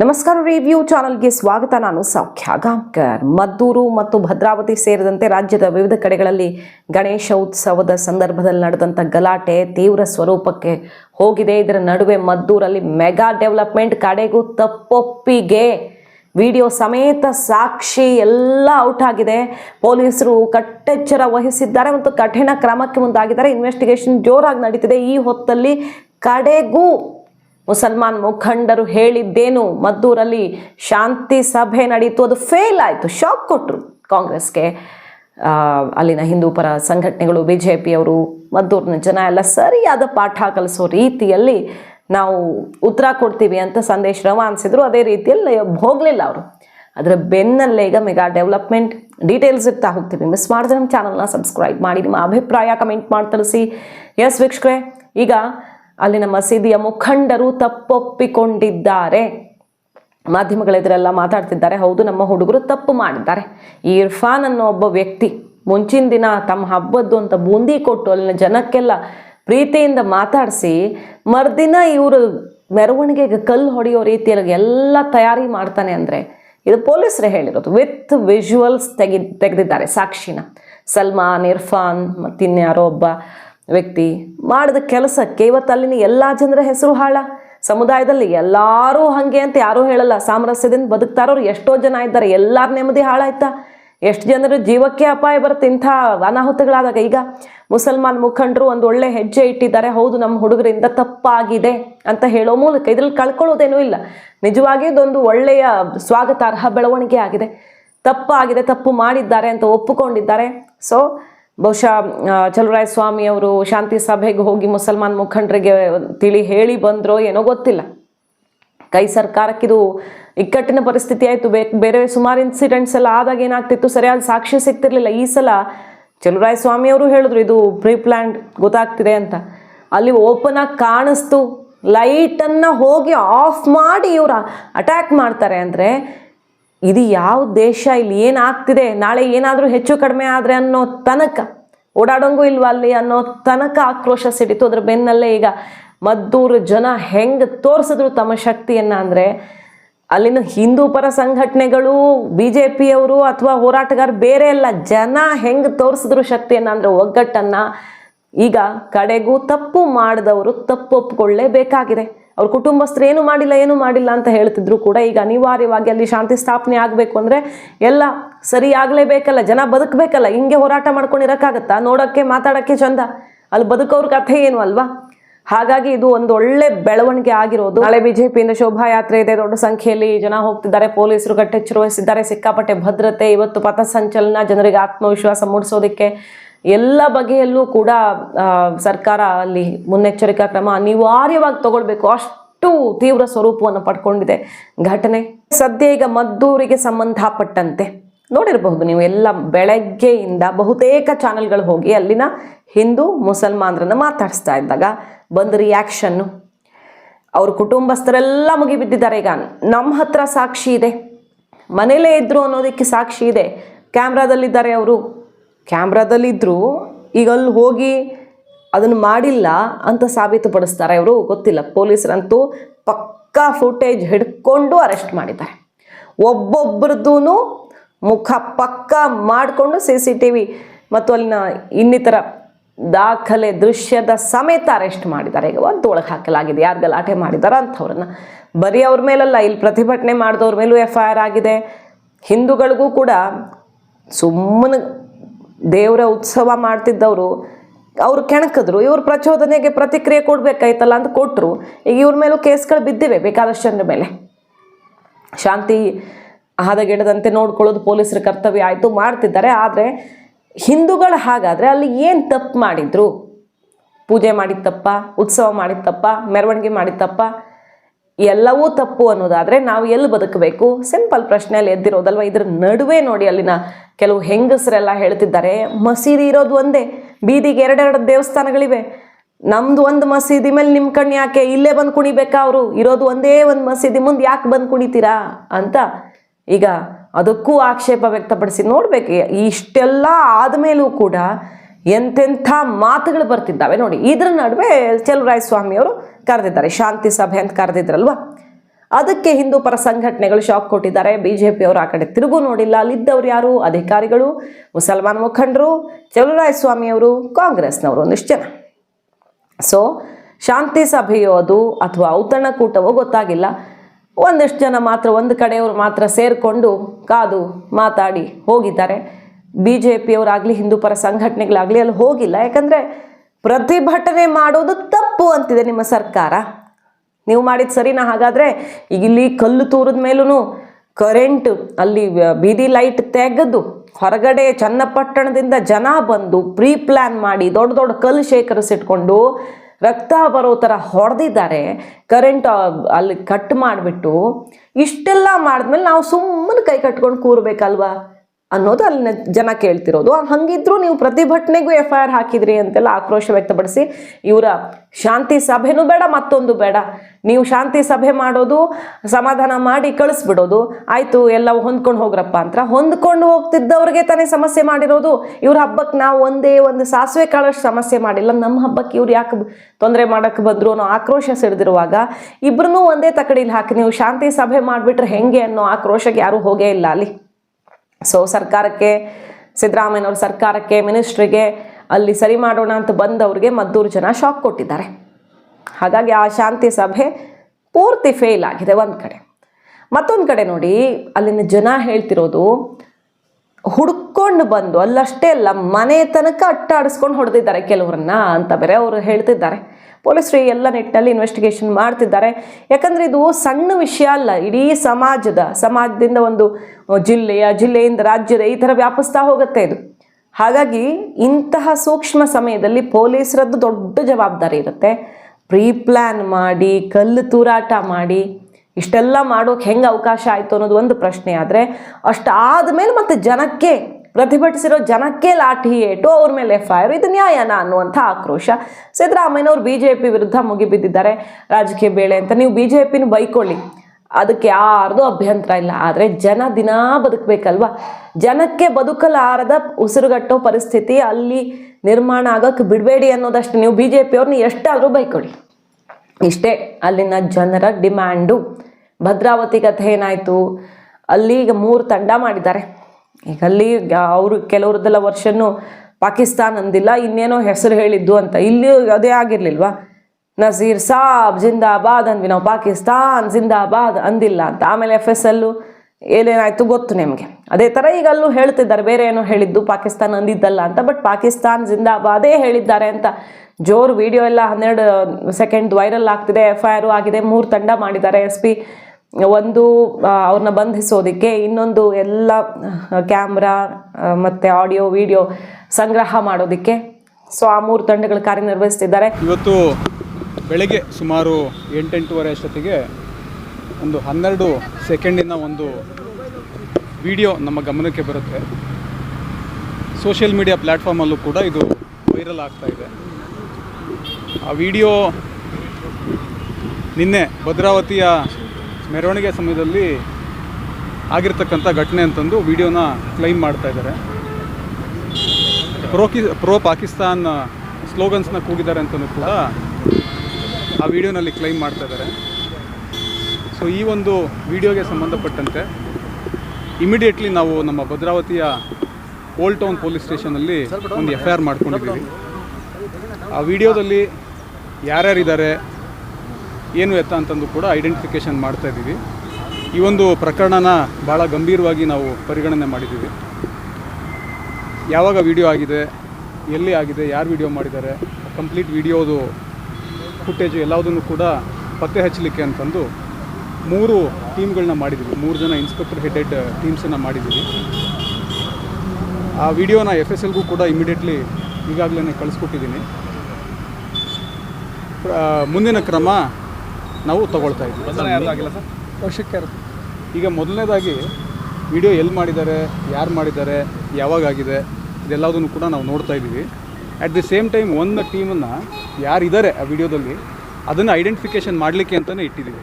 ನಮಸ್ಕಾರ ರಿವ್ಯೂ ಚಾನಲ್ಗೆ ಸ್ವಾಗತ. ನಾನು ಸೌಖ್ಯ ಗಾಂಕರ್. ಮದ್ದೂರು ಮತ್ತು ಭದ್ರಾವತಿ ಸೇರಿದಂತೆ ರಾಜ್ಯದ ವಿವಿಧ ಕಡೆಗಳಲ್ಲಿ ಗಣೇಶ ಉತ್ಸವದ ಸಂದರ್ಭದಲ್ಲಿ ನಡೆದಂಥ ಗಲಾಟೆ ತೀವ್ರ ಸ್ವರೂಪಕ್ಕೆ ಹೋಗಿದೆ. ಇದರ ನಡುವೆ ಮದ್ದೂರಲ್ಲಿ ಮೆಗಾ ಡೆವಲಪ್ಮೆಂಟ್ ಕಡೆಗೂ ತಪ್ಪೊಪ್ಪಿಗೆ. ವಿಡಿಯೋ ಸಮೇತ ಸಾಕ್ಷಿ ಎಲ್ಲ ಔಟ್ ಆಗಿದೆ. ಪೊಲೀಸರು ಕಟ್ಟೆಚ್ಚರ ವಹಿಸಿದ್ದಾರೆ ಮತ್ತು ಕಠಿಣ ಕ್ರಮಕ್ಕೆ ಮುಂದಾಗಿದ್ದಾರೆ. ಇನ್ವೆಸ್ಟಿಗೇಷನ್ ಜೋರಾಗಿ ನಡೀತಿದೆ. ಈ ಹೊತ್ತಲ್ಲಿ ಕಡೆಗೂ ಮುಸಲ್ಮಾನ್ ಮುಖಂಡರು ಹೇಳಿದ್ದೇನು? ಮದ್ದೂರಲ್ಲಿ ಶಾಂತಿ ಸಭೆ ನಡೀತು. ಅದು ಫೇಲ್ ಆಯಿತು. ಶಾಕ್ ಕೊಟ್ಟರು ಕಾಂಗ್ರೆಸ್ಗೆ. ಅಲ್ಲಿನ ಹಿಂದೂ ಪರ ಸಂಘಟನೆಗಳು ಬಿ ಜೆ ಪಿಯವರು ಮದ್ದೂರಿನ ಜನ ಎಲ್ಲ ಸರಿಯಾದ ಪಾಠ ಕಲಿಸೋ ರೀತಿಯಲ್ಲಿ ನಾವು ಉತ್ತರ ಕೊಡ್ತೀವಿ ಅಂತ ಸಂದೇಶ ರವಾನಿಸಿದ್ರು. ಅದೇ ರೀತಿಯಲ್ಲಿ ಹೋಗಲಿಲ್ಲ ಅವರು. ಅದರ ಬೆನ್ನಲ್ಲೇ ಈಗ ಮೆಗಾ ಡೆವಲಪ್ಮೆಂಟ್ ಡೀಟೇಲ್ಸ್ ಇರ್ತಾ ಹೋಗ್ತೀವಿ. ಮಿಸ್ ಮಾಡಿದ್ರೆ ನಮ್ಮ ಚಾನಲ್ನ ಸಬ್ಸ್ಕ್ರೈಬ್ ಮಾಡಿ, ನಿಮ್ಮ ಅಭಿಪ್ರಾಯ ಕಮೆಂಟ್ ಮಾಡಿ ತಿಳಿಸಿ. ಎಸ್ ವೀಕ್ಷಕರೇ, ಈಗ ಅಲ್ಲಿನ ಮಸೀದಿಯ ಮುಖಂಡರು ತಪ್ಪೊಪ್ಪಿಕೊಂಡಿದ್ದಾರೆ. ಮಾಧ್ಯಮಗಳೆದುರೆಲ್ಲ ಮಾತಾಡ್ತಿದ್ದಾರೆ. ಹೌದು, ನಮ್ಮ ಹುಡುಗರು ತಪ್ಪು ಮಾಡಿದ್ದಾರೆ. ಈ ಇರ್ಫಾನ್ ಅನ್ನೋ ಒಬ್ಬ ವ್ಯಕ್ತಿ ಮುಂಚಿನ ದಿನ ತಮ್ಮ ಹಬ್ಬದ್ದು ಅಂತ ಬೂಂದಿ ಕೊಟ್ಟು ಅಲ್ಲಿನ ಜನಕ್ಕೆಲ್ಲ ಪ್ರೀತಿಯಿಂದ ಮಾತಾಡಿಸಿ, ಮರುದಿನ ಇವರು ಮೆರವಣಿಗೆಗೆ ಕಲ್ಲು ಹೊಡೆಯೋ ರೀತಿಯಲ್ಲಿ ಎಲ್ಲ ತಯಾರಿ ಮಾಡ್ತಾನೆ ಅಂದರೆ ಇದು ಪೊಲೀಸರೇ ಹೇಳಿರೋದು. ವಿತ್ ವಿಜುವಲ್ಸ್ ತೆಗಿ, ತೆಗೆದಿದ್ದಾರೆ ಸಾಕ್ಷಿನ. ಸಲ್ಮಾನ್, ಇರ್ಫಾನ್ ಮತ್ತಿನ್ಯಾರೋ ಒಬ್ಬ ವ್ಯಕ್ತಿ ಮಾಡಿದ ಕೆಲಸಕ್ಕೆ ಇವತ್ತು ಅಲ್ಲಿನ ಎಲ್ಲ ಜನರ ಹೆಸರು ಹಾಳ. ಸಮುದಾಯದಲ್ಲಿ ಎಲ್ಲರೂ ಹಾಗೆ ಅಂತ ಯಾರೂ ಹೇಳಲ್ಲ. ಸಾಮರಸ್ಯದಿಂದ ಬದುಕ್ತಾರೋರು ಎಷ್ಟೋ ಜನ ಇದ್ದಾರೆ. ಎಲ್ಲರ ನೆಮ್ಮದಿ ಹಾಳಾಯ್ತಾ. ಎಷ್ಟು ಜನರು ಜೀವಕ್ಕೆ ಅಪಾಯ ಬರುತ್ತೆ. ಇಂಥ ಅನಾಹುತಗಳಾದಾಗ ಈಗ ಮುಸಲ್ಮಾನ್ ಮುಖಂಡರು ಒಂದು ಒಳ್ಳೆ ಹೆಜ್ಜೆ ಇಟ್ಟಿದ್ದಾರೆ. ಹೌದು, ನಮ್ಮ ಹುಡುಗರಿಂದ ತಪ್ಪಾಗಿದೆ ಅಂತ ಹೇಳೋ ಮೂಲಕ ಇದ್ರಲ್ಲಿ ಕಳ್ಕೊಳ್ಳೋದೇನೂ ಇಲ್ಲ. ನಿಜವಾಗಿ ಇದೊಂದು ಒಳ್ಳೆಯ ಸ್ವಾಗತಾರ್ಹ ಬೆಳವಣಿಗೆ ಆಗಿದೆ. ತಪ್ಪಾಗಿದೆ, ತಪ್ಪು ಮಾಡಿದ್ದಾರೆ ಅಂತ ಒಪ್ಪಿಕೊಂಡಿದ್ದಾರೆ. ಸೊ ಬಹುಶಃ ಚಲುವರಾಯ ಸ್ವಾಮಿ ಅವರು ಶಾಂತಿ ಸಭೆಗೆ ಹೋಗಿ ಮುಸಲ್ಮಾನ್ ಮುಖಂಡರಿಗೆ ತಿಳಿ ಹೇಳಿ ಬಂದ್ರೋ ಏನೋ ಗೊತ್ತಿಲ್ಲ. ಕೈ ಸರ್ಕಾರಕ್ಕಿದು ಇಕ್ಕಟ್ಟಿನ ಪರಿಸ್ಥಿತಿ ಆಯಿತು. ಬೇರೆ ಸುಮಾರು ಇನ್ಸಿಡೆಂಟ್ಸ್ ಎಲ್ಲ ಆದಾಗ ಏನಾಗ್ತಿತ್ತು? ಸರಿಯಾದ ಸಾಕ್ಷಿ ಸಿಗ್ತಿರ್ಲಿಲ್ಲ. ಈ ಸಲ ಚಲುವರಾಯ ಸ್ವಾಮಿ ಅವರು ಹೇಳಿದ್ರು, ಇದು ಪ್ರೀ ಗೊತ್ತಾಗ್ತಿದೆ ಅಂತ. ಅಲ್ಲಿ ಓಪನ್ ಆಗಿ ಕಾಣಿಸ್ತು. ಲೈಟನ್ನು ಹೋಗಿ ಆಫ್ ಮಾಡಿ ಇವರ ಅಟ್ಯಾಕ್ ಮಾಡ್ತಾರೆ ಅಂದರೆ, ಇದು ಯಾವ ದೇಶ, ಇಲ್ಲಿ ಏನಾಗ್ತಿದೆ? ನಾಳೆ ಏನಾದರೂ ಹೆಚ್ಚು ಕಡಿಮೆ ಆದರೆ ಅನ್ನೋ ತನಕ. ಓಡಾಡೋಂಗೂ ಇಲ್ವಾ ಅಲ್ಲಿ ಅನ್ನೋ ತನಕ ಆಕ್ರೋಶ ಸಿಡಿತು. ಅದ್ರ ಬೆನ್ನಲ್ಲೇ ಈಗ ಮದ್ದೂರು ಜನ ಹೆಂಗೆ ತೋರಿಸಿದ್ರು ತಮ್ಮ ಶಕ್ತಿಯನ್ನ ಅಂದರೆ ಅಲ್ಲಿನ ಹಿಂದೂ ಪರ ಸಂಘಟನೆಗಳು ಬಿ ಜೆ ಪಿಯವರು ಅಥವಾ ಹೋರಾಟಗಾರ ಬೇರೆ ಎಲ್ಲ ಜನ ಹೆಂಗೆ ತೋರಿಸಿದ್ರು ಶಕ್ತಿಯನ್ನ ಅಂದರೆ ಒಗ್ಗಟ್ಟನ್ನು ಈಗ ಕಡೆಗೂ ತಪ್ಪು ಮಾಡಿದವರು ತಪ್ಪು ಒಪ್ಕೊಳ್ಳೇಬೇಕಾಗಿದೆ. ಅವ್ರ ಕುಟುಂಬಸ್ಥರು ಏನು ಮಾಡಿಲ್ಲ ಏನು ಮಾಡಿಲ್ಲ ಅಂತ ಹೇಳ್ತಿದ್ರು ಕೂಡ ಈಗ ಅನಿವಾರ್ಯವಾಗಿ ಅಲ್ಲಿ ಶಾಂತಿ ಸ್ಥಾಪನೆ ಆಗಬೇಕು ಅಂದರೆ ಎಲ್ಲ ಸರಿ ಆಗಲೇಬೇಕಲ್ಲ ಜನ ಬದುಕಬೇಕಲ್ಲ, ಹಿಂಗೆ ಹೋರಾಟ ಮಾಡ್ಕೊಂಡಿರೋಕ್ಕಾಗತ್ತಾ? ನೋಡೋಕ್ಕೆ, ಮಾತಾಡೋಕ್ಕೆ ಚಂದ. ಅಲ್ಲಿ ಬದುಕೋರ್ ಕಥೆ ಏನು ಅಲ್ವಾ? ಹಾಗಾಗಿ ಇದು ಒಂದು ಒಳ್ಳೆ ಬೆಳವಣಿಗೆ ಆಗಿರೋದು. ನಾಳೆ ಬಿಜೆಪಿಯಿಂದ ಶೋಭಾಯಾತ್ರೆ ಇದೆ, ದೊಡ್ಡ ಸಂಖ್ಯೆಯಲ್ಲಿ ಜನ ಹೋಗ್ತಿದ್ದಾರೆ. ಪೊಲೀಸರು ಕಟ್ಟೆಚ್ಚರ ವಹಿಸಿದ್ದಾರೆ ಸಿಕ್ಕಾಪಟ್ಟೆ ಭದ್ರತೆ, ಇವತ್ತು ಪಥಸಂಚಲನ, ಜನರಿಗೆ ಆತ್ಮವಿಶ್ವಾಸ ಮೂಡಿಸೋದಕ್ಕೆ ಎಲ್ಲ ಬಗೆಯಲ್ಲೂ ಕೂಡ ಸರ್ಕಾರ ಅಲ್ಲಿ ಮುನ್ನೆಚ್ಚರಿಕಾ ಕ್ರಮ ಅನಿವಾರ್ಯವಾಗಿ ತಗೊಳ್ಬೇಕು. ಅಷ್ಟು ತೀವ್ರ ಸ್ವರೂಪವನ್ನು ಪಡ್ಕೊಂಡಿದೆ ಘಟನೆ. ಸದ್ಯ ಈಗ ಮದ್ದೂರಿಗೆ ಸಂಬಂಧಪಟ್ಟಂತೆ. ನೋಡಿರಬಹುದು ನೀವು ಎಲ್ಲ ಬೆಳಗ್ಗೆಯಿಂದ ಬಹುತೇಕ ಚಾನೆಲ್ಗಳು ಹೋಗಿ ಅಲ್ಲಿನ ಹಿಂದೂ ಮುಸಲ್ಮಾನರನ್ನು ಮಾತಾಡಿಸ್ತಾ ಇದ್ದಾಗ ಬಂದ ರಿಯಾಕ್ಷನ್ನು ಅವ್ರ ಕುಟುಂಬಸ್ಥರೆಲ್ಲ ಮುಗಿಬಿದ್ದಿದ್ದಾರೆ. ಈಗ ನಮ್ಮ ಹತ್ರ ಸಾಕ್ಷಿ ಇದೆ. ಮನೇಲೇ ಇದ್ರು ಅನ್ನೋದಕ್ಕೆ ಸಾಕ್ಷಿ ಇದೆ. ಕ್ಯಾಮ್ರಾದಲ್ಲಿದ್ದಾರೆ ಅವರು. ಕ್ಯಾಮ್ರಾದಲ್ಲಿದ್ದರು ಈಗ ಅಲ್ಲಿ ಹೋಗಿ ಅದನ್ನು ಮಾಡಿಲ್ಲ ಅಂತ ಸಾಬೀತುಪಡಿಸ್ತಾರೆ ಅವರು. ಗೊತ್ತಿಲ್ಲ. ಪೊಲೀಸರಂತೂ ಪಕ್ಕಾ ಫುಟೇಜ್ ಹಿಡ್ಕೊಂಡು ಅರೆಸ್ಟ್ ಮಾಡಿದ್ದಾರೆ. ಒಬ್ಬೊಬ್ರದ್ದು ಮುಖ ಪಕ್ಕ ಮಾಡಿಕೊಂಡು ಸಿ ಸಿ ಟಿ ವಿ ಮತ್ತು ಅಲ್ಲಿನ ಇನ್ನಿತರ ದಾಖಲೆ ದೃಶ್ಯದ ಸಮೇತ ಅರೆಸ್ಟ್ ಮಾಡಿದ್ದಾರೆ. ಈಗ ಒಳಗೆ ಹಾಕಲಾಗಿದೆ. ಯಾರು ಗಲಾಟೆ ಮಾಡಿದಾರ ಅಂಥವ್ರನ್ನ. ಬರೀ ಅವ್ರ ಮೇಲಲ್ಲ, ಇಲ್ಲಿ ಪ್ರತಿಭಟನೆ ಮಾಡಿದವ್ರ ಮೇಲೂ ಎಫ್ ಐ ಆರ್ ಆಗಿದೆ. ಹಿಂದೂಗಳಿಗೂ ಕೂಡ ಸುಮ್ಮನೆ ದೇವರ ಉತ್ಸವ ಮಾಡ್ತಿದ್ದವರು, ಅವರು ಕೆಣಕಿದ್ರು, ಇವ್ರ ಪ್ರಚೋದನೆಗೆ ಪ್ರತಿಕ್ರಿಯೆ ಕೊಡ್ಬೇಕಾಯ್ತಲ್ಲ ಅಂತ ಕೊಟ್ಟರು ಈಗ ಇವ್ರ ಮೇಲೂ ಕೇಸ್ಗಳು ಬಿದ್ದಿವೆ ಬೇಕಾದಷ್ಟು ಜನರ ಮೇಲೆ. ಶಾಂತಿ ಹದಗೆಡದಂತೆ ನೋಡ್ಕೊಳ್ಳೋದು ಪೊಲೀಸರ ಕರ್ತವ್ಯ ಆಯಿತು ಮಾಡ್ತಿದ್ದಾರೆ. ಆದರೆ ಹಿಂದೂಗಳು ಹಾಗಾದರೆ ಅಲ್ಲಿ ಏನು ತಪ್ಪು ಮಾಡಿದ್ರು? ಪೂಜೆ ಮಾಡಿದ ತಪ್ಪ, ಉತ್ಸವ ಮಾಡಿದ ತಪ್ಪ, ಮೆರವಣಿಗೆ ಮಾಡಿದ ತಪ್ಪ, ಎಲ್ಲವೂ ತಪ್ಪು ಅನ್ನೋದಾದರೆ ನಾವು ಎಲ್ಲಿ ಬದುಕಬೇಕು? ಸಿಂಪಲ್ ಪ್ರಶ್ನೆಯಲ್ಲಿ ಎದ್ದಿರೋದಲ್ವ? ಇದ್ರ ನಡುವೆ ನೋಡಿ ಅಲ್ಲಿನ ಕೆಲವು ಹೆಂಗಸರೆಲ್ಲ ಹೇಳ್ತಿದ್ದಾರೆ, ಮಸೀದಿ ಇರೋದು ಒಂದೇ, ಬೀದಿಗೆ ಎರಡೆರಡು ದೇವಸ್ಥಾನಗಳಿವೆ. ನಮ್ದು ಒಂದು ಮಸೀದಿ ಮೇಲೆ ನಿಮ್ಮ ಕಣ್ಣು ಯಾಕೆ? ಇಲ್ಲೇ ಬಂದು ಕುಣಿಬೇಕಾ ಅವರು? ಇರೋದು ಒಂದೇ ಒಂದು ಮಸೀದಿ, ಮುಂದೆ ಯಾಕೆ ಬಂದು ಕುಣಿತೀರಾ? ಅಂತ ಈಗ ಅದಕ್ಕೂ ಆಕ್ಷೇಪ ವ್ಯಕ್ತಪಡಿಸಿ ನೋಡ್ಬೇಕು, ಇಷ್ಟೆಲ್ಲ ಆದಮೇಲೂ ಕೂಡ ಎಂತೆಂಥ ಮಾತುಗಳು ಬರ್ತಿದ್ದಾವೆ ನೋಡಿ. ಇದ್ರ ನಡುವೆ ಚಲುವರಾಯ ಸ್ವಾಮಿಯವರು ಕರೆದಿದ್ದಾರೆ, ಶಾಂತಿ ಸಭೆ ಅಂತ ಕರೆದಿದ್ರಲ್ವಾ? ಅದಕ್ಕೆ ಹಿಂದೂ ಪರ ಸಂಘಟನೆಗಳು ಶಾಕ್ ಕೊಟ್ಟಿದ್ದಾರೆ. ಬಿಜೆಪಿ ಅವರು ಆ ಕಡೆ ತಿರುಗು ನೋಡಿಲ್ಲ. ಅಲ್ಲಿದ್ದವ್ರು ಯಾರು? ಅಧಿಕಾರಿಗಳು, ಮುಸಲ್ಮಾನ್ ಮುಖಂಡರು ಸ್ವಾಮಿ ಸ್ವಾಮಿಯವರು ಕಾಂಗ್ರೆಸ್ನವರು ಒಂದಿಷ್ಟು ಜನ. ಸೊ ಶಾಂತಿ ಸಭೆಯೋ ಅದು ಅಥವಾ ಔತಣಕೂಟವೋ ಗೊತ್ತಾಗಿಲ್ಲ. ಒಂದಿಷ್ಟು ಜನ ಮಾತ್ರ, ಒಂದು ಕಡೆಯವರು ಮಾತ್ರ ಸೇರಿಕೊಂಡು ಕಾದು ಮಾತಾಡಿ ಹೋಗಿದ್ದಾರೆ. ಬಿ ಜೆ ಪಿಯವರಾಗಲಿ ಹಿಂದೂ ಪರ ಸಂಘಟನೆಗಳಾಗಲಿ ಅಲ್ಲಿ ಹೋಗಿಲ್ಲ. ಯಾಕಂದರೆ ಪ್ರತಿಭಟನೆ ಮಾಡೋದು ತಪ್ಪು ಅಂತಿದೆ ನಿಮ್ಮ ಸರ್ಕಾರ. ನೀವು ಮಾಡಿದ ಸರಿನಾ? ಹಾಗಾದರೆ ಈಗ ಇಲ್ಲಿ ಕಲ್ಲು ತೂರಿದ ಮೇಲೂ ಕರೆಂಟ್ ಅಲ್ಲಿ ಬೀದಿ ಲೈಟ್ ತೆಗೆದು ಹೊರಗಡೆ ಚನ್ನಪಟ್ಟಣದಿಂದ ಜನ ಬಂದು ಪ್ರೀ ಪ್ಲ್ಯಾನ್ ಮಾಡಿ ದೊಡ್ಡ ದೊಡ್ಡ ಕಲ್ಲು ಶೇಖರಿಸಿಟ್ಕೊಂಡು ರಕ್ತ ಬರೋ ಥರ ಹೊಡೆದಿದ್ದಾರೆ. ಕರೆಂಟ್ ಅಲ್ಲಿ ಕಟ್ ಮಾಡಿಬಿಟ್ಟು ಇಷ್ಟೆಲ್ಲ ಮಾಡಿದ್ಮೇಲೆ ನಾವು ಸುಮ್ಮನೆ ಕೈ ಕಟ್ಕೊಂಡು ಕೂರ್ಬೇಕಲ್ವಾ? ಅನ್ನೋದು ಅಲ್ಲಿನ ಜನ ಕೇಳ್ತಿರೋದು. ಹಂಗಿದ್ರು ನೀವು ಪ್ರತಿಭಟನೆಗೂ ಎಫ್ ಐ ಆರ್ ಹಾಕಿದ್ರಿ ಅಂತೆಲ್ಲ ಆಕ್ರೋಶ ವ್ಯಕ್ತಪಡಿಸಿ ಇವರ ಶಾಂತಿ ಸಭೆನೂ ಬೇಡ, ಮತ್ತೊಂದು ಬೇಡ. ನೀವು ಶಾಂತಿ ಸಭೆ ಮಾಡೋದು, ಸಮಾಧಾನ ಮಾಡಿ ಕಳಿಸ್ಬಿಡೋದು. ಆಯಿತು ಎಲ್ಲ ಹೊಂದ್ಕೊಂಡು ಹೋಗ್ರಪ್ಪ ಅಂತ ಹೊಂದ್ಕೊಂಡು ಹೋಗ್ತಿದ್ದವ್ರಿಗೆ ತಾನೇ ಸಮಸ್ಯೆ ಮಾಡಿರೋದು. ಇವ್ರ ಹಬ್ಬಕ್ಕೆ ನಾವು ಒಂದೇ ಒಂದು ಸಾಸಿವೆ ಕಾಳಷ್ಟು ಸಮಸ್ಯೆ ಮಾಡಿಲ್ಲ. ನಮ್ಮ ಹಬ್ಬಕ್ಕೆ ಇವ್ರು ಯಾಕೆ ತೊಂದರೆ ಮಾಡೋಕ್ಕೆ ಬಂದರು ಅನ್ನೋ ಆಕ್ರೋಶ ಸಿಡಿದಿರುವಾಗ ಇಬ್ಬರನ್ನೂ ಒಂದೇ ತಕಡಿಲಿ ಹಾಕಿ ನೀವು ಶಾಂತಿ ಸಭೆ ಮಾಡಿಬಿಟ್ರೆ ಹೆಂಗೆ ಅನ್ನೋ ಆಕ್ರೋಶಕ್ಕೆ ಯಾರೂ ಹೋಗೇ ಇಲ್ಲ ಅಲ್ಲಿ. ಸೊ ಸರ್ಕಾರಕ್ಕೆ, ಸಿದ್ದರಾಮಯ್ಯನವ್ರ ಸರ್ಕಾರಕ್ಕೆ ಮಿನಿಸ್ಟ್ರಿಗೆ ಅಲ್ಲಿ ಸರಿ ಮಾಡೋಣ ಅಂತ ಬಂದವ್ರಿಗೆ ಮದ್ದೂರು ಜನ ಶಾಕ್ ಕೊಟ್ಟಿದ್ದಾರೆ. ಹಾಗಾಗಿ ಆ ಶಾಂತಿ ಸಭೆ ಪೂರ್ತಿ ಫೇಲ್ ಆಗಿದೆ ಒಂದು ಕಡೆ. ಮತ್ತೊಂದು ಕಡೆ ನೋಡಿ, ಅಲ್ಲಿನ ಜನ ಹೇಳ್ತಿರೋದು, ಹುಡ್ಕೊಂಡು ಬಂದು ಅಲ್ಲಷ್ಟೇ ಅಲ್ಲ, ಮನೆ ತನಕ ಅಟ್ಟಾಡಿಸ್ಕೊಂಡು ಹೊಡೆದಿದ್ದಾರೆ ಕೆಲವರನ್ನ ಅಂತ ಬೇರೆ ಅವರು ಹೇಳ್ತಿದ್ದಾರೆ. ಪೊಲೀಸರು ಎಲ್ಲ ನಿಟ್ಟಿನಲ್ಲಿ ಇನ್ವೆಸ್ಟಿಗೇಷನ್ ಮಾಡ್ತಿದ್ದಾರೆ. ಯಾಕಂದರೆ ಇದು ಸಣ್ಣ ವಿಷಯ ಅಲ್ಲ, ಇಡೀ ಸಮಾಜದ, ಸಮಾಜದಿಂದ ಒಂದು ಜಿಲ್ಲೆಯ, ಜಿಲ್ಲೆಯಿಂದ ರಾಜ್ಯದ ಈ ಥರ ವ್ಯಾಪಿಸ್ತಾ ಹೋಗುತ್ತೆ ಇದು. ಹಾಗಾಗಿ ಇಂತಹ ಸೂಕ್ಷ್ಮ ಸಮಯದಲ್ಲಿ ಪೊಲೀಸರದ್ದು ದೊಡ್ಡ ಜವಾಬ್ದಾರಿ ಇರುತ್ತೆ. ಪ್ರೀ ಪ್ಲ್ಯಾನ್ ಮಾಡಿ, ಕಲ್ಲು ತೂರಾಟ ಮಾಡಿ, ಇಷ್ಟೆಲ್ಲ ಮಾಡೋಕೆ ಹೆಂಗೆ ಅವಕಾಶ ಆಯಿತು ಅನ್ನೋದು ಒಂದು ಪ್ರಶ್ನೆ ಆದರೆ ಅಷ್ಟಾದಮೇಲೆ ಮತ್ತೆ ಜನಕ್ಕೆ ಪ್ರತಿಭಟಿಸಿರೋ ಜನಕ್ಕೆ ಲಾಠಿ ಏಟು, ಅವ್ರ ಮೇಲೆ ಎಫ್ ಐ ಆರ್ ಇದು ನ್ಯಾಯನ ಅನ್ನುವಂಥ ಆಕ್ರೋಶ. ಸಿದ್ದರಾಮಯ್ಯನವ್ರು ಬಿ ಜೆ ಪಿ ವಿರುದ್ಧ ಮುಗಿಬಿದ್ದಿದ್ದಾರೆ ರಾಜಕೀಯ ಬೇಳೆ ಅಂತ ನೀವು ಬಿ ಜೆ ಪಿನ ಬೈಕೊಳ್ಳಿ. ಅದಕ್ಕೆ ಯಾರ್ದು ಅಭ್ಯಂತರ ಇಲ್ಲ. ಆದರೆ ಜನ ದಿನಾ ಬದುಕಬೇಕಲ್ವಾ? ಜನಕ್ಕೆ ಬದುಕಲಾರದ ಉಸಿರುಗಟ್ಟೋ ಪರಿಸ್ಥಿತಿ ಅಲ್ಲಿ ನಿರ್ಮಾಣ ಆಗೋಕ್ಕೆ ಬಿಡಬೇಡಿ ಅನ್ನೋದಷ್ಟು. ನೀವು ಬಿ ಜೆ ಪಿಯವ್ರನ್ನ ಎಷ್ಟಾದರೂ ಬೈಕೊಳ್ಳಿ. ಇಷ್ಟೇ, ಅಲ್ಲಿನ ಜನರ ಡಿಮ್ಯಾಂಡು. ಭದ್ರಾವತಿ ಕಥೆ ಏನಾಯಿತು? ಅಲ್ಲಿ ಈಗ ಮೂರು ತಂಡ ಮಾಡಿದ್ದಾರೆ. ಈಗ ಅಲ್ಲಿ ಅವರು ಕೆಲವ್ರದ್ದೆಲ್ಲ ವರ್ಷನೂ ಪಾಕಿಸ್ತಾನ್ ಅಂದಿಲ್ಲ, ಇನ್ನೇನೋ ಹೆಸರು ಹೇಳಿದ್ದು ಅಂತ. ಇಲ್ಲಿ ಅದೇ ಆಗಿರ್ಲಿಲ್ವಾ? ನಜೀರ್ ಸಾಬ್ ಜಿಂದಾಬಾದ್ ಅಂದ್ವಿ ನಾವು, ಪಾಕಿಸ್ತಾನ್ ಜಿಂದಾಬಾದ್ ಅಂದಿಲ್ಲ ಅಂತ. ಆಮೇಲೆ ಎಫ್ ಎಸ್ ಅಲ್ಲೂ ಏನೇನಾಯ್ತು ಗೊತ್ತು ನಿಮಗೆ. ಅದೇ ಥರ ಈಗ ಅಲ್ಲೂ ಹೇಳ್ತಿದ್ದಾರೆ, ಬೇರೆ ಏನೋ ಹೇಳಿದ್ದು ಪಾಕಿಸ್ತಾನ ಅಂದಿದ್ದಲ್ಲ ಅಂತ. ಬಟ್ ಪಾಕಿಸ್ತಾನ್ ಜಿಂದಾಬಾದೇ ಹೇಳಿದ್ದಾರೆ ಅಂತ. ಜೋರು ವಿಡಿಯೋ ಎಲ್ಲ ಹನ್ನೆರಡು ಸೆಕೆಂಡ್ ವೈರಲ್ ಆಗ್ತಿದೆ ಎಫ್ ಐ ಆರು ಆಗಿದೆ, ಮೂರು ತಂಡ ಮಾಡಿದ್ದಾರೆ. ಎಸ್ ಪಿ ಒಂದು ಅವ್ರನ್ನ ಬಂಧಿಸೋದಕ್ಕೆ ಇನ್ನೊಂದು ಎಲ್ಲ ಕ್ಯಾಮ್ರಾ ಮತ್ತು ಆಡಿಯೋ, ವಿಡಿಯೋ ಸಂಗ್ರಹ ಮಾಡೋದಕ್ಕೆ ಸೊ ಆ ಮೂರು ತಂಡಗಳು ಕಾರ್ಯನಿರ್ವಹಿಸ್ತಿದ್ದಾರೆ. ಇವತ್ತು ಬೆಳಗ್ಗೆ ಸುಮಾರು ಎಂಟೆಂಟೂವರೆ ಅಷ್ಟೊತ್ತಿಗೆ ಒಂದು ಹನ್ನೆರಡು ಸೆಕೆಂಡಿನ ಒಂದು ವಿಡಿಯೋ ನಮ್ಮ ಗಮನಕ್ಕೆ ಬರುತ್ತೆ. ಸೋಷಿಯಲ್ ಮೀಡಿಯಾ ಪ್ಲ್ಯಾಟ್ಫಾರ್ಮಲ್ಲೂ ಕೂಡ ಇದು ವೈರಲ್ ಆಗ್ತಾ ಇದೆ. ಆ ವಿಡಿಯೋ ನಿನ್ನೆ ಭದ್ರಾವತಿಯ ಮೆರವಣಿಗೆ ಸಮಯದಲ್ಲಿ ಆಗಿರ್ತಕ್ಕಂಥ ಘಟನೆ ಅಂತಂದು ವಿಡಿಯೋನ ಕ್ಲೈಮ್ ಮಾಡ್ತಾ ಇದ್ದಾರೆ. ಪ್ರೋಕಿ ಪ್ರೋ ಪಾಕಿಸ್ತಾನ್ ಸ್ಲೋಗನ್ಸ್ನ ಕೂಗಿದ್ದಾರೆ ಅಂತಲೂ ಕೂಡ ಆ ವಿಡಿಯೋನಲ್ಲಿ ಕ್ಲೈಮ್ ಮಾಡ್ತಾ ಇದ್ದಾರೆ. ಸೊ ಈ ಒಂದು ವಿಡಿಯೋಗೆ ಸಂಬಂಧಪಟ್ಟಂತೆ ಇಮಿಡಿಯೇಟ್ಲಿ ನಾವು ನಮ್ಮ ಭದ್ರಾವತಿಯ ಓಲ್ಡ್ ಟೌನ್ ಪೊಲೀಸ್ ಸ್ಟೇಷನಲ್ಲಿ ಒಂದು ಎಫ್ ಐ ಆರ್ ಮಾಡ್ಕೊಂಡಿದ್ದೀವಿ. ಆ ವಿಡಿಯೋದಲ್ಲಿ ಯಾರ್ಯಾರಿದ್ದಾರೆ ಏನು ಎತ್ತ ಅಂತಂದು ಕೂಡ ಐಡೆಂಟಿಫಿಕೇಷನ್ ಮಾಡ್ತಾ ಇದ್ದೀವಿ. ಈ ಒಂದು ಪ್ರಕರಣನ ಭಾಳ ಗಂಭೀರವಾಗಿ ನಾವು ಪರಿಗಣನೆ ಮಾಡಿದ್ದೀವಿ. ಯಾವಾಗ ವಿಡಿಯೋ ಆಗಿದೆ, ಎಲ್ಲಿ ಆಗಿದೆ, ಯಾರು ವಿಡಿಯೋ ಮಾಡಿದ್ದಾರೆ ಕಂಪ್ಲೀಟ್ ವಿಡಿಯೋದು ಫುಟೇಜು ಎಲ್ಲದನ್ನು ಕೂಡ ಪತ್ತೆ ಹಚ್ಚಲಿಕ್ಕೆ ಅಂತಂದು ಮೂರು ಟೀಮ್ಗಳನ್ನ ಮಾಡಿದ್ದೀವಿ. ಮೂರು ಜನ ಇನ್ಸ್ಪೆಕ್ಟರ್ ಹೆಡೆಡ್ ಟೀಮ್ಸನ್ನು ಮಾಡಿದ್ದೀವಿ. ಆ ವಿಡಿಯೋನ ಎಫ್ ಎಸ್ ಎಲ್ಗೂ ಕೂಡ ಇಮಿಡಿಯೇಟ್ಲಿ ಈಗಾಗಲೇ ಕಳಿಸ್ಕೊಟ್ಟಿದ್ದೀನಿ. ಮುಂದಿನ ಕ್ರಮ ನಾವು ತಗೊಳ್ತಾ ಇದ್ದೀವಿ. ವರ್ಷಕ್ಕೆ ಈಗ ಮೊದಲನೇದಾಗಿ ವಿಡಿಯೋ ಎಲ್ಲಿ ಮಾಡಿದ್ದಾರೆ ಯಾರು ಮಾಡಿದ್ದಾರೆ ಯಾವಾಗ ಆಗಿದೆ ಇದೆಲ್ಲದನ್ನು ಕೂಡ ನಾವು ನೋಡ್ತಾ ಇದ್ದೀವಿ. ಅಟ್ ದಿ ಸೇಮ್ ಟೈಮ್ ಒಂದು ಟೀಮನ್ನು ಯಾರಿದ್ದಾರೆ ಆ ವಿಡಿಯೋದಲ್ಲಿ ಅದನ್ನು ಐಡೆಂಟಿಫಿಕೇಶನ್ ಮಾಡಲಿಕ್ಕೆ ಅಂತಲೇ ಇಟ್ಟಿದ್ದೀವಿ.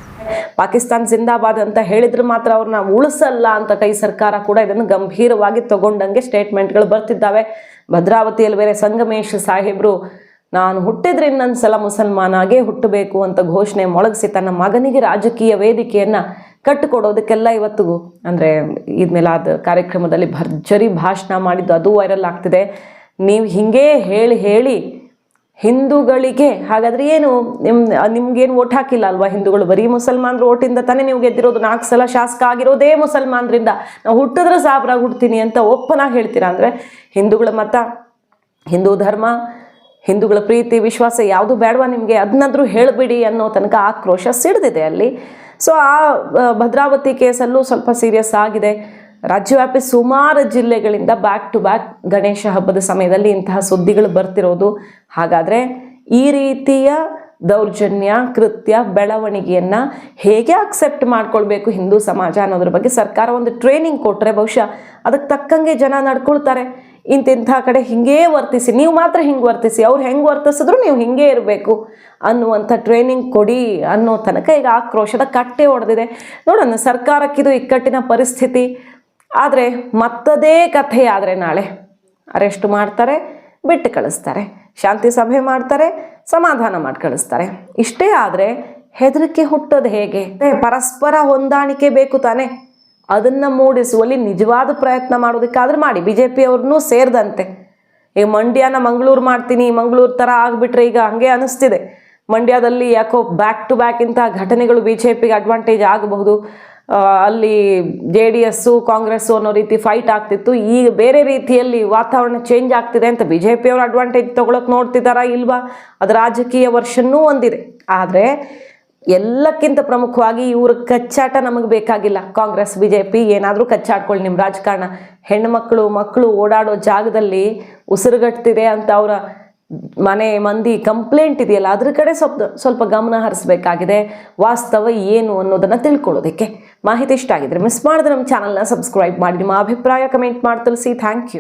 ಪಾಕಿಸ್ತಾನ್ ಜಿಂದಾಬಾದ್ ಅಂತ ಹೇಳಿದ್ರೆ ಮಾತ್ರ ಅವ್ರನ್ನ ಉಳಿಸಲ್ಲ ಅಂತ ಕೈ ಸರ್ಕಾರ ಕೂಡ ಇದನ್ನು ಗಂಭೀರವಾಗಿ ತಗೊಂಡಂಗೆ ಸ್ಟೇಟ್ಮೆಂಟ್ಗಳು ಬರ್ತಿದ್ದಾವೆ. ಭದ್ರಾವತಿಯಲ್ಲಿ ಬೇರೆ ಸಂಗಮೇಶ್ ಸಾಹೇಬರು ನಾನು ಹುಟ್ಟಿದ್ರೆ ಇನ್ನೊಂದು ಸಲ ಮುಸಲ್ಮಾನಾಗೇ ಹುಟ್ಟಬೇಕು ಅಂತ ಘೋಷಣೆ ಮೊಳಗಿಸಿ ತನ್ನ ಮಗನಿಗೆ ರಾಜಕೀಯ ವೇದಿಕೆಯನ್ನು ಕಟ್ಟಿಕೊಡೋದಕ್ಕೆಲ್ಲ ಇವತ್ತಿಗೂ ಅಂದರೆ ಇದ್ಮೇಲೆ ಅದು ಕಾರ್ಯಕ್ರಮದಲ್ಲಿ ಭರ್ಜರಿ ಭಾಷಣ ಮಾಡಿದ್ದು ಅದು ವೈರಲ್ ಆಗ್ತಿದೆ. ನೀವು ಹಿಂಗೇ ಹೇಳಿ ಹೇಳಿ ಹಿಂದೂಗಳಿಗೆ ಹಾಗಾದ್ರೆ ಏನು ನಿಮ್ಮ ನಿಮ್ಗೇನು ಓಟ್ ಹಾಕಿಲ್ಲ ಅಲ್ವಾ? ಹಿಂದೂಗಳು ಬರೀ ಮುಸಲ್ಮಾನರು ಓಟಿಂದ ತಾನೇ ನೀವು ಗೆದ್ದಿರೋದು. ನಾಲ್ಕು ಸಲ ಶಾಸಕ ಆಗಿರೋದೇ ಮುಸಲ್ಮಾನರಿಂದ. ನಾವು ಹುಟ್ಟಿದ್ರೆ ಸಾಬ್ರಾಗಿ ಹುಡ್ತೀನಿ ಅಂತ ಒಪ್ಪನಾಗಿ ಹೇಳ್ತೀರಾ ಅಂದರೆ ಹಿಂದೂಗಳ ಮತ, ಹಿಂದೂ ಧರ್ಮ ಹಿಂದೂಗಳ ಪ್ರೀತಿ, ವಿಶ್ವಾಸ ಯಾವುದು ಬೇಡವಾ ನಿಮಗೆ? ಅದನ್ನಾದ್ರೂ ಹೇಳಬಿಡಿ ಅನ್ನೋ ತನಕ ಆಕ್ರೋಶ ಸಿಡಿದಿದೆ ಅಲ್ಲಿ. ಸೊ ಆ ಭದ್ರಾವತಿ ಕೇಸಲ್ಲೂ ಸ್ವಲ್ಪ ಸೀರಿಯಸ್ ಆಗಿದೆ. ರಾಜ್ಯವ್ಯಾಪಿ ಸುಮಾರು ಜಿಲ್ಲೆಗಳಿಂದ ಬ್ಯಾಕ್ ಟು ಬ್ಯಾಕ್ ಗಣೇಶ ಹಬ್ಬದ ಸಮಯದಲ್ಲಿ ಇಂತಹ ಸುದ್ದಿಗಳು ಬರ್ತಿರೋದು. ಹಾಗಾದರೆ ಈ ರೀತಿಯ ದೌರ್ಜನ್ಯ, ಕೃತ್ಯ, ಬೆಳವಣಿಗೆಯನ್ನು ಹೇಗೆ ಅಕ್ಸೆಪ್ಟ್ ಮಾಡ್ಕೊಳ್ಬೇಕು ಹಿಂದೂ ಸಮಾಜ ಅನ್ನೋದ್ರ ಬಗ್ಗೆ ಸರ್ಕಾರ ಒಂದು ಟ್ರೈನಿಂಗ್ ಕೊಟ್ಟರೆ ಬಹುಶಃ ಅದಕ್ಕೆ ತಕ್ಕಂಗೆ ಜನ ನಡ್ಕೊಳ್ತಾರೆ. ಇಂತಿಂಥ ಕಡೆ ಹಿಂಗೇ ವರ್ತಿಸಿ, ನೀವು ಮಾತ್ರ ಹಿಂಗೆ ವರ್ತಿಸಿ, ಅವ್ರು ಹೆಂಗೆ ವರ್ತಿಸಿದ್ರು ನೀವು ಹಿಂಗೆ ಇರಬೇಕು ಅನ್ನುವಂಥ ಟ್ರೈನಿಂಗ್ ಕೊಡಿ ಅನ್ನೋ ತನಕ ಈಗ ಆಕ್ರೋಶದ ಕಟ್ಟೆ ಹೊಡೆದಿದೆ ನೋಡೋಣ, ಸರ್ಕಾರಕ್ಕಿದು ಇಕ್ಕಟ್ಟಿನ ಪರಿಸ್ಥಿತಿ, ಆದರೆ ಮತ್ತದೇ ಕಥೆ ಆದರೆ ನಾಳೆ. ಅರೆಸ್ಟ್ ಮಾಡ್ತಾರೆ, ಬಿಟ್ಟು ಕಳಿಸ್ತಾರೆ. ಶಾಂತಿ ಸಭೆ ಮಾಡ್ತಾರೆ, ಸಮಾಧಾನ ಮಾಡಿ ಕಳಿಸ್ತಾರೆ. ಇಷ್ಟೇ ಆದರೆ ಹೆದರಿಕೆ ಹುಟ್ಟೋದು ಹೇಗೆ? ಪರಸ್ಪರ ಹೊಂದಾಣಿಕೆ ಬೇಕು ತಾನೇ. ಅದನ್ನು ಮೂಡಿಸುವಲ್ಲಿ ನಿಜವಾದ ಪ್ರಯತ್ನ ಮಾಡೋದಕ್ಕಾದ್ರೆ ಮಾಡಿ. ಬಿ ಜೆ ಪಿಯವ್ರನ್ನೂ ಸೇರಿದಂತೆ. ಈಗ ಮಂಡ್ಯನ ಮಂಗಳೂರು ಮಾಡ್ತೀನಿ, ಮಂಗಳೂರು ಥರ ಆಗಿಬಿಟ್ರೆ ಈಗ ಹಂಗೆ ಅನಿಸ್ತಿದೆ. ಮಂಡ್ಯದಲ್ಲಿ ಯಾಕೋ ಬ್ಯಾಕ್ ಟು ಬ್ಯಾಕ್ ಇಂತಹ ಘಟನೆಗಳು ಬಿ ಜೆ ಪಿಗೆ ಅಡ್ವಾಂಟೇಜ್ ಆಗಬಹುದು. ಅಲ್ಲಿ ಜೆ ಡಿ ಎಸ್ಸು ಕಾಂಗ್ರೆಸ್ಸು ಅನ್ನೋ ರೀತಿ ಫೈಟ್ ಆಗ್ತಿತ್ತು. ಈಗ ಬೇರೆ ರೀತಿಯಲ್ಲಿ ವಾತಾವರಣ ಚೇಂಜ್ ಆಗ್ತಿದೆ ಅಂತ ಬಿ ಜೆ ಪಿಯವರು ಅಡ್ವಾಂಟೇಜ್ ತೊಗೊಳಕ್ಕೆ ನೋಡ್ತಿದ್ದಾರಾ ಇಲ್ವಾ? ಅದು ರಾಜಕೀಯ ವರ್ಷನೂ ಒಂದಿದೆ ಆದರೆ ಎಲ್ಲಕ್ಕಿಂತ ಪ್ರಮುಖವಾಗಿ ಇವ್ರ ಕಚ್ಚಾಟ ನಮಗೆ ಬೇಕಾಗಿಲ್ಲ. ಕಾಂಗ್ರೆಸ್ ಬಿ ಜೆ ಪಿ ಏನಾದರೂ ಕಚ್ಚಾಡ್ಕೊಳ್ಳಿ ನಿಮ್ಮ ರಾಜಕಾರಣ. ಹೆಣ್ಮಕ್ಳು ಮಕ್ಕಳು ಓಡಾಡೋ ಜಾಗದಲ್ಲಿ ಉಸಿರುಗಟ್ತಿದೆ ಅಂತ ಅವರ ಮನೆ ಮಂದಿ ಕಂಪ್ಲೇಂಟ್ ಇದೆಯಲ್ಲ, ಅದ್ರ ಕಡೆ ಸ್ವಲ್ಪ ಸ್ವಲ್ಪ ಗಮನ ಹರಿಸ್ಬೇಕಾಗಿದೆ. ವಾಸ್ತವ ಏನು ಅನ್ನೋದನ್ನು ತಿಳ್ಕೊಳ್ಳೋದಕ್ಕೆ. ಮಾಹಿತಿ ಇಷ್ಟ ಆಗಿದ್ರೆ ಮಿಸ್ ಮಾಡಿದ್ರೆ ನಮ್ಮ ಚಾನಲ್ನ ಸಬ್ಸ್ಕ್ರೈಬ್ ಮಾಡಿ, ನಿಮ್ಮ ಅಭಿಪ್ರಾಯ ಕಮೆಂಟ್ ಮಾಡಿ, ತಿಳಿಸಿ. Thank you